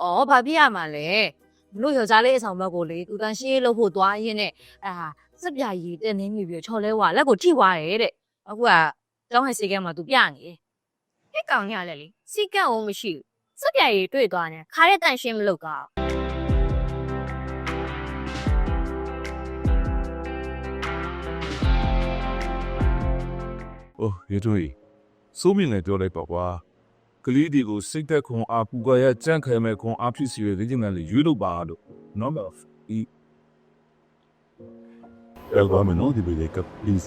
။အော်ဘာဖြစ်ရမှာလဲ။မလို့ယောက်ျားလေးအဆောင်ဘက်ကိုလေသူတန်ရှင်းရေးလုပ်ဖို့သွားရင်းနဲ့အာစက်ပြာကြီးတင်းနေမိပြီးတော့ချော်လဲဝါလက်ကိုထိသွားတယ်တဲ့။အခုကကျောင်းဟဲ့စီကဲမှာသူပြနေတယ်ဟဲ့ကောင်ရလဲလေစီကန့်အောင်မရှိဘူးစက်ပြရည်တွေ့သွားနေခါတဲ့တန်ရှင်းမလုပ်ကော။အိုးရေထွေးစိုးမြင့်လည်းပြောလိုက်ပါကွာ။ ကလေးတွေကိုစိတ်သက်ခွန်အားပူကရကြန့်ခဲမဲ့ခွန်အားဖြစ်စီရတဲ့ကျင်ကလေးရွေးလို့ပါလို့ number of e El vamos no di bile cap please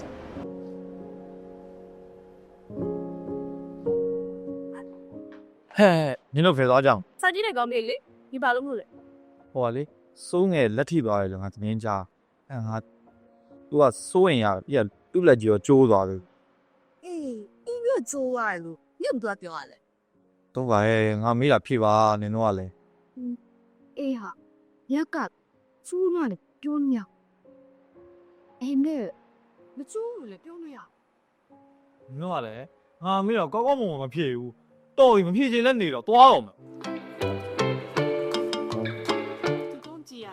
ဟဲ့နင်တို့ဖယ်သွားကြအောင်စာကြည့်တဲ့ကောင်လေးလေဒီဘာလို့မလို့လဲဟိုကလေစိုးငယ်လက်ထိသွားတယ်လို့ငါသတင်းကြားအဲငါ तू ကစိုးရင်ရပြက်သူ့လက်ကြီးရောကျိုးသွားတယ်။အေးအင်းကကျိုးရတယ်လို့ညမသွားပြောရလဲ တော့ပါရဲ့ငါမေးတာဖြေပါနင်တို့ကလည်းအေးဟာရက်ကကျိုးမှလည်းပြောနေရအေးနဲ့မကျိုးလို့လည်းပြောလို့ရနင်တို့ကလည်းငါမေးတော့ကောက်ကောက်မုံမဖြေဘူးတော့မဖြေချင်လက်နေတော့သွားတော့မယ်ဒီတော့ကြည်ရ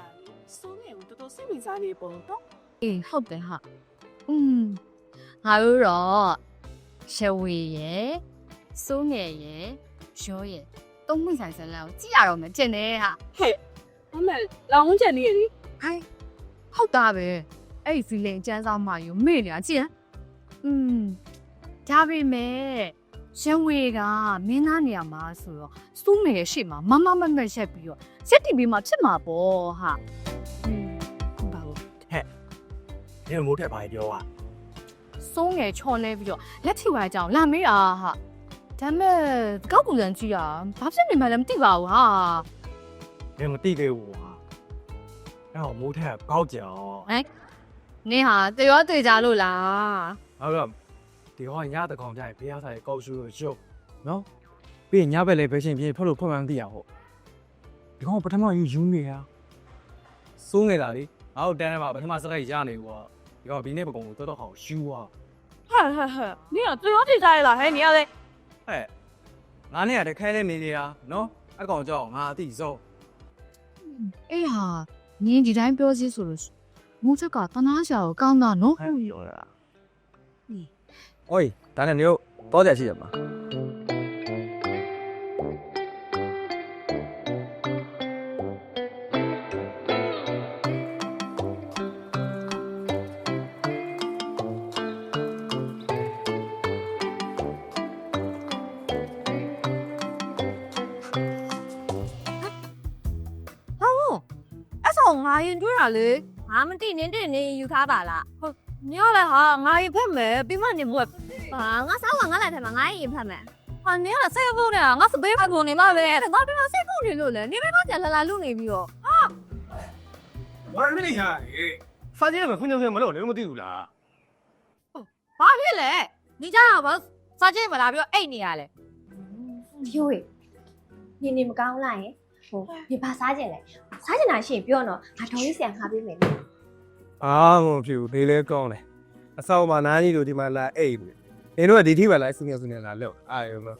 စိုးနေဦးတော်တော်စိတ်ဝင်စားနေပုံတော့အေးဟုတ်တယ်ဟာอืมငါတို့တော့ရှဝေရယ်စိုးငယ်ရယ် ရောရယ်သုံးမိဆိုင်စလောက်ကြည့်ရတော့မယ်ကျင်တယ်ဟာ အမေလောင်းချက်နေရည် ဟိုင်းဟုတ်တာပဲအဲ့ဒီဖီလင်အကျန်းဆောင်မှယူမေ့နေတာကြည့်ဟမ်อืมဒါပေမဲ့ရှဝေကမင်းသားနေရာမှာဆိုတော့စိုးငယ်ရဲ့ရှေ့မှာမမမမက်ရက်ပြီးတော့စက်တီဗီမှာဖြစ်မှာပေါ့ဟာอืมဟုတ်ပါဘူး ဒီမိုးထက်ပါပြောอ่ะ စိုးငယ်ချော်လဲပြီးတော့လက်ထိဝါကြောင်လာမေးတာဟာ ဒါမဲ့ကောက်ကူလန်ကြီးอ่ะဘာဖြစ်နေမှလည်းမသိပါဘူးဟာဒီမတိသေးဘူးဟာအဲ့တော့မိုးထက်ကောက်ကြအောင်နင်းဟာတရောတေကြလို့လားဟုတ်ကဲ့ဒီဟောညတကောင်ကြရင်ဖះဆိုင်ကောက်ရှူလို့ရှုပ်နော်ပြီးရင်ညဘက်လည်းပဲရှင်ပြင်းဖတ်လို့ဖွင့်မှန်းသိရဟုတ်ဒီကောင်ပထမယူယူနေရစိုးနေတာလေငါတို့တန်းထဲမှာပထမစရိုက်ရနေကွာဒီကောင်ဒီနေ့ပကုံကိုတော်တော်ဟောင်းရှူွာဟာဟာဟာနေတော့တော်တိစားရလားဟဲ့နေရလဲ ဟဲ့ငါနဲ့ကတခဲနဲ့နေနေတာနော်အကောင်ကြောက်ငါအတိဆုံးအေးဟာနင်းဒီတိုင်းပြောစီဆိုလို့မူချက်ကတနာရှာကိုကောင်းတာနော်ဟုတ်ရောလားအေးဒါနဲ့နေတော့တော့ကြရှိရမှာ အဲ့ဆောင်ငါရင်တွေ့တာလေငါမသိနေတင်နေယူထားပါလားညလည်းဟာငါရင်ဖက်မယ်ပြီးမှနေမွက်ဟာငါစားဝငါလာထဲမှာငါရင်ဖတ်မယ်ဟာနင်းကဆက်ဖို့နေတာငါစပေးဖက်ကုန်နေမှပဲငါပြမဆက်ဖို့နေလို့လေနေမကကြာလာလာလူနေပြီးတော့ဘာမင်းညာဖာကြီးကခွင့်ကြောင်မလို့လည်းမသိဘူးလားဘာဖြစ်လဲနေကြတာဘာစားချင်းမလာပြီးတော့အိတ်နေရလဲဖြိုးရေနေနေမကောင်းလိုက်ရင် ဟိုဒီဘာစားကြင်လဲစားကြင်တာရှိရင်ပြောတော့ငါတော်လေးဆရာငါပေးမယ်လေအာမဖြစ်ဘူးနေလဲကောင်းတယ်အဆောက်မှာနားကြီးတို့ဒီမှာလာအိတ်နေနေတို့ကဒီထိပါလားစငယ်စငယ်လာလောက်အာရုံတော့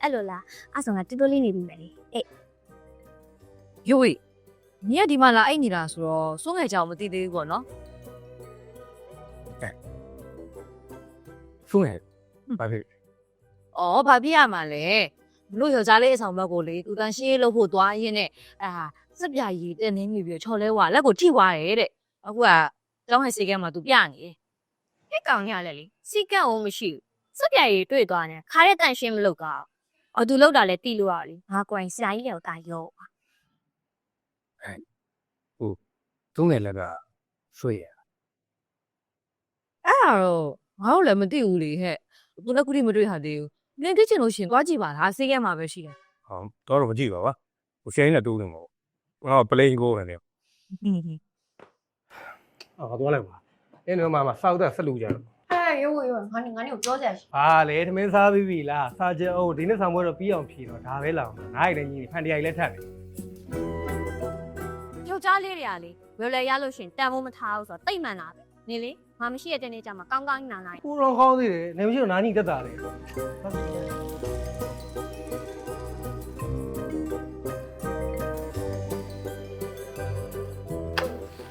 အဲ့လိုလားအဲ့ဆိုငါတူတူလေးနေပြီမယ်လေအေးယို့ညီကဒီမှာလာအိတ်နေတာဆိုတော့စိုးငယ်ကြောင်မသိသေးဘူးပေါ့နော်ဖုန်းဟဲ့ဘာဖြစ်။အော်ဘာဖြစ်ရမှာလဲ။ မလို့ယောက်ျားလေးအဆောင်ဘက်ကိုလေသူတန်ရှင်းရေးလုပ်ဖို့သွားရင်းနဲ့အာစက်ပြာကြီးတင်းနေမိပြီးတော့ချော်လဲဝါလက်ကိုထိသွားတယ်တဲ့။အခုကကျောင်းဟဲ့စီကဲမှာသူပြနေတယ်ဟဲ့ကောင်ရလဲလေစီကန့်အောင်မရှိဘူးစက်ပြရည်တွေ့သွားနေခါတဲ့တန်ရှင်းမလုပ်ကောအော်သူလောက်တာလဲတီးလို့ရလေငါကွင်ဆရာကြီးလည်းတာရောဖုန်းငယ်လက်ကဆွေရ။အဲ့ဒါတော့ငါတို့လည်းမသိဘူးလေဟဲ့။သူလည်းခုထိမတွေ့ဟာသေးဘူး။ နင်သိချင်လို့ရှရင်သွားကြည့်ပါလားစီကဲမှာပဲရှိတယ်ဟောတော့တော့မကြည့်ပါဘာဟိုရှိုင်းလည်းတိုးနေမှာပေါ့ငါပလိန်ကိုပဲနေ။ဟင်းဟင်းအော်သွားလိုက်ပါအင်းတို့မှမစောက်တဲ့ဆက်လူကြတော့ဟဲ့ရိုးရိုးငါနေငါနေကိုပြောကြရရှိဟာလေသမင်းစားပြီးပြီလားစားကြအောင်ဒီနေ့ဆောင်ပွဲတော့ပြီးအောင်ဖြေတော့ဒါပဲလာအောင်ငါ့ရိုက်လည်းညီဖန်တရားကြီးလည်းထပ်တယ်။ယောက်ျားလေးတွေကလေဝယ်လဲရလို့ရှရင်တန်ဖို့မထားဘူးဆိုတော့တိတ်မှန်တာပဲ။ နေလေငါမရှိရတဲ့နေ့ကျမှကောင်းကောင်းနားလိုက်ကိုတော့ကောင်းသေးတယ်နေမရှိတော့နာနီတက်တာလေ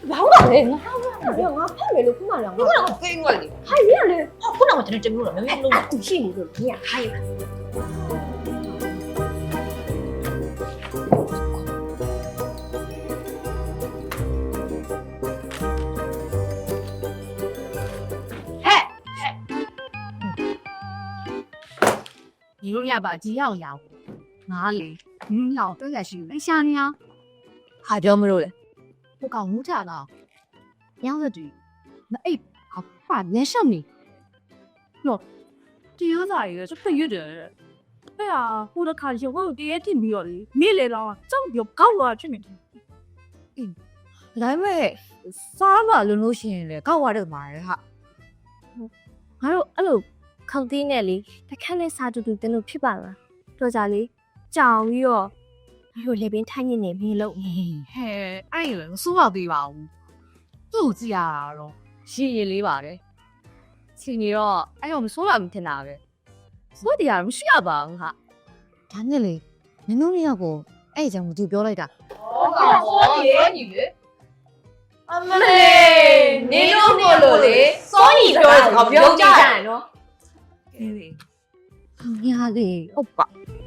ဘာဟုတ်တာလဲငါဟုတ်တာငါဖတ်မယ်လို့ခုမှလည်းငါ။ဘုကတောင်ဖိငွက်လေဟာရလေခုနကကျွန်တော်တင်လို့တော့မင်းလုံး အကူရှိနေလို့ခင်ဗျာဟာရ လို့ရပါကြီးရောက်ရအောင်ငါလေမင်းလောက်တွေ့ရရှိအရှာနေအောင်ဟာပြောမလို့လေဟိုကောင်မူးထတော့ညောင်းတဲ့တူမအိပ်အဖာမျက်ရှောက်နေတော့ဒီရောစာကြီးကစပစ်ရတဲ့အဲ့ဟာဟိုတခါရုပ်ဟုတ်တည်းတင်ပြီးတော့လေမိလေတော့ကြောက်ပြောကောက်လာဖြစ်နေတယ်အင်းဒါပေမဲ့စားလာလုံးလို့ရှိရင်လေကောက်ရတဲ့မှာလေဟာငါတို့အဲ့လို ခေါင်းသေးနဲ့လေတခက်နဲ့စားတူတူတင်းလို့ဖြစ်ပါလားတော်ကြလေကြောင်ပြီးတော့ငါတို့လေပင်ထိုင်းနေနေမင်းလို့ဟဲ့အဲ့လေမစိုးပါသေးပါဘူးသူ့ကိုကြည့်ရတာတော့ရှင်းရင်လေးပါတယ်ချင်းနေတော့အဲ့တော့မစိုးပါမထင်တာပဲစိုးတရားမရှိရပါဘူးဟာဒါနဲ့လေနင်တို့နှစ်ယောက်ကိုအဲ့အကြောင့်မသူပြောလိုက်တာအမလေးနေလို့မို့လို့လေစောညီပြောတယ်ဆိုပြောကြတယ်နော် အေးလေညာလေဟုတ်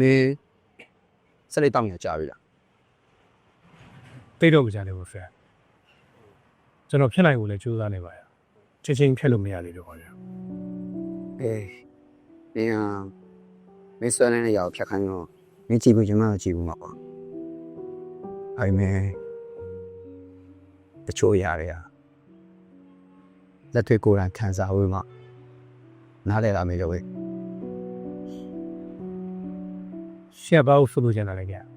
မင်းစနေတောင်းရကြာပြီလားတိတ်တော့မကြတယ်ဘူးဆရာကျွန်တော်ဖြစ်နိုင်ကိုလည်းကြိုးစားနေပါရဲ့ချင်းချင်းဖြတ်လို့မရလေတော့ပါဗျာအေးမင်းဟာမင်းစွမ်းနေတဲ့ရာကိုဖြတ်ခိုင်းတော့မင်းကြည့်ဘူးကျွန်မတော့ကြည့်ဘူးမှာပေါ့အိုင်မဲတချို့ရာတွေဟာလက်တွေ့ကိုယ်တိုင်ခံစားဝေးမှနားလည်လာမယ်လို့ပဲ ဦးဆိုလို့ကျန်တာလည်းကြာ